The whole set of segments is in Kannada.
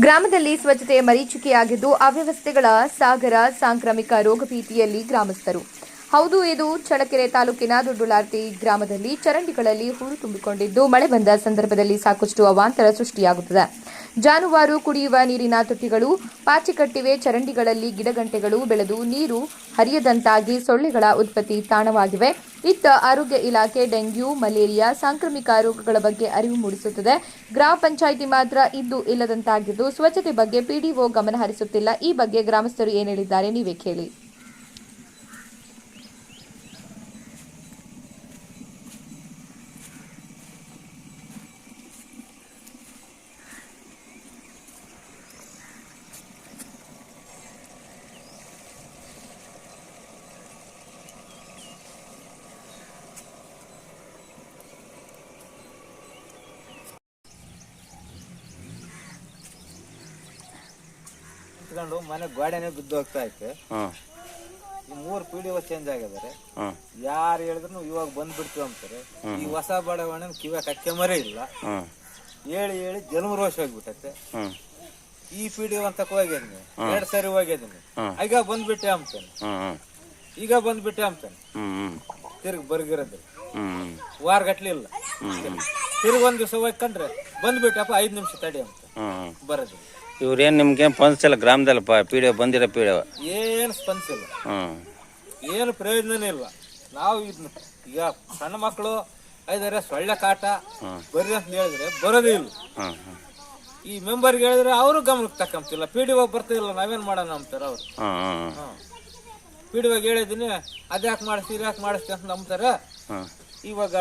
ಗ್ರಾಮದಲ್ಲಿ ಸ್ವಚ್ಛತೆಯ ಮರೀಚಿಕೆಯಾಗಿದ್ದು ಅವ್ಯವಸ್ಥೆಗಳ ಸಾಗರ, ಸಾಂಕ್ರಾಮಿಕ ರೋಗ ಭೀತಿಯಲ್ಲಿ ಗ್ರಾಮಸ್ಥರು. ಹೌದು, ಇದು ಚಳ್ಳಕೆರೆ ತಾಲೂಕಿನ ದೊಡ್ಡುಲಾರ್ತಿ ಗ್ರಾಮದಲ್ಲಿ ಚರಂಡಿಗಳಲ್ಲಿ ಹೂಳು ತುಂಬಿಕೊಂಡಿದ್ದು ಮಳೆ ಬಂದ ಸಂದರ್ಭದಲ್ಲಿ ಸಾಕಷ್ಟು ಅವಾಂತರ ಸೃಷ್ಟಿಯಾಗುತ್ತದೆ. ಜಾನುವಾರು ಕುಡಿಯುವ ನೀರಿನ ತೊಟ್ಟಿಗಳು, ಪಾಚಿಕಟ್ಟಿವೆ, ಚರಂಡಿಗಳಲ್ಲಿ ಗಿಡಗಂಟೆಗಳು ಬೆಳೆದು ನೀರು ಹರಿಯದಂತಾಗಿ ಸೊಳ್ಳೆಗಳ ಉತ್ಪತ್ತಿ ತಾಣವಾಗಿವೆ. ಇತ್ತ ಆರೋಗ್ಯ ಇಲಾಖೆ ಡೆಂಗ್ಯೂ, ಮಲೇರಿಯಾ ಸಾಂಕ್ರಾಮಿಕ ರೋಗಗಳ ಬಗ್ಗೆ ಅರಿವು ಮೂಡಿಸುತ್ತದೆ. ಗ್ರಾಮ ಪಂಚಾಯಿತಿ ಮಾತ್ರ ಇದ್ದು ಇಲ್ಲದಂತಾಗಿದ್ದು, ಸ್ವಚ್ಛತೆ ಬಗ್ಗೆ ಪಿಡಿಒ ಗಮನ ಹರಿಸುತ್ತಿಲ್ಲ ಈ ಬಗ್ಗೆ ಗ್ರಾಮಸ್ಥರು ಏನು ಹೇಳಿದ್ದಾರೆ, ನೀವೇ ಕೇಳಿ. ಕುತ್ಕೊಂಡು ಮನೆ ಗೋಡೆನೆ ಬಿದ್ದು ಹೋಗ್ತಾ ಇತ್ತು. ಹಾಂ. ಈ ಮೂರ್ ಪಿ ಡಿ ಚೇಂಜ್ ಆಗಿದ್ದಾರೆ. ಹಾಂ. ಯಾರು ಹೇಳಿದ್ರು ಇವಾಗ ಬಂದ್ಬಿಡ್ತೀವಿ ಅಂತಾರೆ. ಈ ಹೊಸ ಬಡಾವಣೆ ಕಿವ ಕಕ್ಕೆ ಮರೆ ಇಲ್ಲ. ಹಾಂ. ಹೇಳಿ ಹೇಳಿ ಜನ್ಮ ರೋಷ ಹೋಗ್ಬಿಟ್ಟೈತೆ. ಹಾಂ. ಈ ಪಿ ಅಂತ ಹೋಗಿದ್ನಿ ಎರಡ್ ಸರಿ ಹೋಗಿದ್ದೀನಿ. ಈಗ ಬಂದ್ಬಿಟ್ಟೆ ಅಂತಾನೆ. ಹಾಂ ಈಗ ಬಂದ್ಬಿಟ್ಟೆ ಅಂತಾನೆ. ಹ್ಞೂ ಹ್ಞೂ ತಿರ್ಗಿ ಬರ್ಗಿರೋದು. ಹ್ಞೂ ವಾರ ಗಟ್ಲೆ ಇಲ್ಲ. ತಿರ್ಗಿ ಒಂದ್ ದಿವಸ ಹೋಗ್ಕಂಡ್ರೆ ಬಂದ್ಬಿಟ್ಟಪ್ಪ ಐದ್ ನಿಮಿಷ ತಡಿ ಅಂತ. ಹಾಂ. ಬರೋದು. ಇವ್ರೇನು ನಿಮ್ಗೆ ಪಂಚಿಲ್ಲ ಗ್ರಾಮದಲ್ಲಪ್ಪ ಪಿ ಡಿ ಬಂದಿರೋ ಪಿ ಡಿ ಏನು ಸ್ಪಂದಿಸಿಲ್ಲ ಹ್ಞೂ ಏನು ಪ್ರಯೋಜನನೇ ಇಲ್ಲ. ನಾವು ಇದನ್ನ ಈಗ ಸಣ್ಣ ಮಕ್ಕಳು ಐದಾರೆ ಸೊಳ್ಳೆ ಕಾಟ ಬರ್ರಿ ಅಂತ ಹೇಳಿದ್ರೆ ಬರೋದೇ ಇಲ್ಲ. ಹಾಂ ಹಾಂ ಈ ಮೆಂಬರ್ಗೆ ಹೇಳಿದ್ರೆ ಅವರು ಗಮನಕ್ಕೆ ತಕ್ಕಂತಿಲ್ಲ. ಪಿ ಡಿ ಒ ಬರ್ತಿಲ್ಲ ನಾವೇನ್ ಮಾಡೋಣ ಅಂತಾರೆ ಅವ್ರು. ಹಾಂ ಹಾಂ ಪಿ ಡಿ ಒಗೆ ಹೇಳಿದ್ದೀನಿ ಅದ್ಯಾಕೆ ಮಾಡಿಸ್ತೀರಿ ಯಾಕೆ ಮಾಡಿಸ್ತೀವಿ ಅಂತ ನಂಬ್ತಾರೆ. ಹಾಂ ಇವಾಗ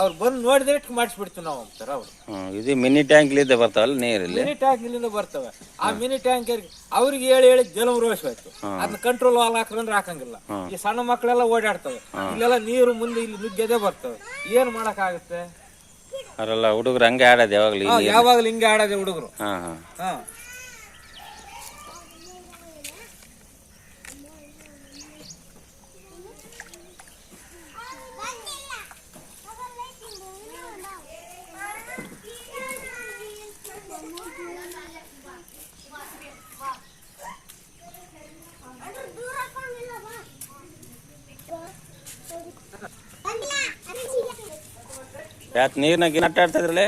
ಅವ್ರು ಬಂದು ನೋಡಿದ್ರೆ ಮಾಡಿಸ್ಬಿಡ್ತೀವಿ ನಾವು ಅಂತಾರೆ ಅವ್ರು. ಇದು ಮಿನಿ ಟ್ಯಾಂಕ್ಲಿದ್ದ ಬರ್ತಾವಲ್ಲ ನೀರಲ್ಲಿ? ಮಿನಿ ಟ್ಯಾಂಕ್ ಇಲ್ಲಿಂದ ಬರ್ತವೆ. ಆ ಮಿನಿ ಟ್ಯಾಂಕ್ ಅವ್ರಿಗೆ ಹೇಳಿ ಹೇಳಿ ಜಲಂ ರೋಷ ಆಯ್ತು. ಅದನ್ನ ಕಂಟ್ರೋಲ್ ವಾಲ್ ಹಾಕ್ರಂದ್ರೆ ಹಾಕಂಗಿಲ್ಲ. ಈ ಸಣ್ಣ ಮಕ್ಕಳೆಲ್ಲ ಓಡಾಡ್ತವೆ. ಇಲ್ಲೆಲ್ಲ ನೀರು ಮುಂದೆ ಇಲ್ಲಿ ನುಗ್ಗದೆ ಬರ್ತವೆ. ಏನ್ ಮಾಡಕ್ ಆಗುತ್ತೆ ಅವರೆಲ್ಲ ಹುಡುಗರು ಹಂಗೆ ಆಡೋದು ಯಾವಾಗಲೂ ಯಾವಾಗ್ಲೂ ಯಾವಾಗಲೂ ಹಿಂಗೆ ಆಡೋದೆ ಹುಡುಗರು. ಹಾಂ. ಹಾಂ. ಯಾಕೆ ನೀರ್ನಾಗ ಗಿನ ಆಟ ಆಡ್ತಾಯಿದ್ರಲ್ಲೇ